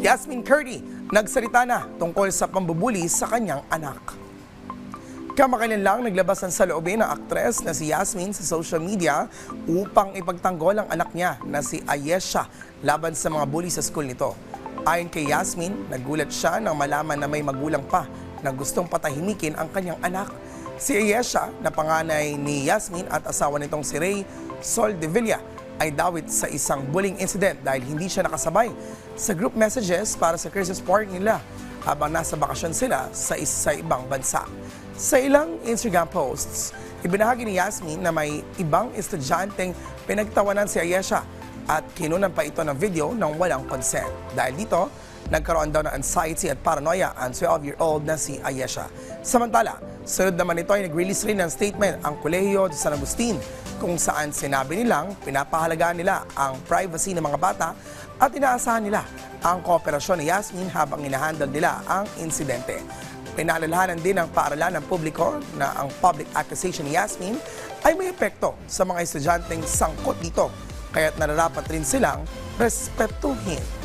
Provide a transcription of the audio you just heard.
Yasmin Curdy nagsalita na tungkol sa pambubuli sa kanyang anak. Kamakailan lang naglabas ng saloobin ng aktres na si Yasmin sa social media upang ipagtanggol ang anak niya na si Ayesha laban sa mga bully sa school nito. Ayon kay Yasmin, nagulat siya nang malaman na may magulang pa na gustong patahimikin ang kanyang anak. Si Ayesha, na panganay ni Yasmin at asawa nitong si Ray Sol de Villa, ay dawit sa isang bullying incident dahil hindi siya nakasabay sa group messages para sa Christmas party nila habang nasa bakasyon sila sa isa ibang bansa. Sa ilang Instagram posts, ibinahagi ni Yasmin na may ibang estudyanteng pinagtawanan si Ayesha at kinunan pa ito ng video ng walang consent. Dahil dito, nagkaroon daw ng anxiety at paranoia ang 12-year-old na si Ayesha. Samantala, sunod naman ito ay nag-release rin ng statement ang Kolehiyo de San Agustin kung saan sinabi nilang pinapahalagaan nila ang privacy ng mga bata at inaasahan nila ang kooperasyon ni Yasmin habang inahandle nila ang insidente. Pinaalalahanan din ng paaralan ng publiko na ang public accusation ni Yasmin ay may epekto sa mga estudyanteng sangkot dito kaya't nararapat rin silang respetuhin.